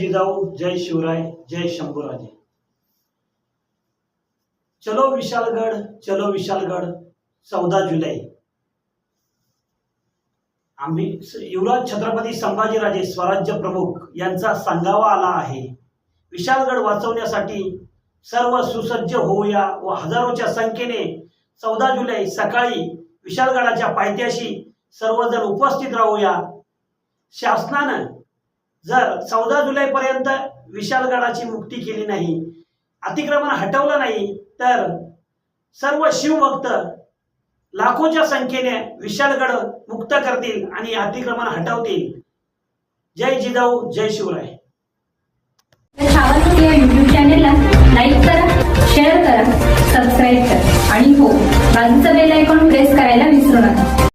जिजाऊ जय शिवराय जय शंभूराजे. चलो विशालगड चलो विशालगड चौदा जुलै. आम्ही युवराज छत्रपती संभाजीराजे स्वराज्य प्रमुख यांचा सांगावा आला आहे. विशालगड वाचवण्यासाठी सर्व सुसज्ज होऊया व हजारोच्या संख्येने चौदा जुलै सकाळी विशालगडाच्या पायथ्याशी सर्वजण उपस्थित राहूया. शासनानं जर चौदा जुलैपर्यंत विशालगडाची मुक्ती केली नाही अतिक्रमण हटवलं नाही तर सर्व शिवभक्त लाखोच्या संख्येने विशालगड मुक्त करतील आणि अतिक्रमण हटवतील. जय जिजाऊ जय शिवराय. या युट्यूब चॅनेलला लाईक करा शेअर करा सबस्क्राईब करा. आणि हो बाजूचं बेल आयकॉन प्रेस करायला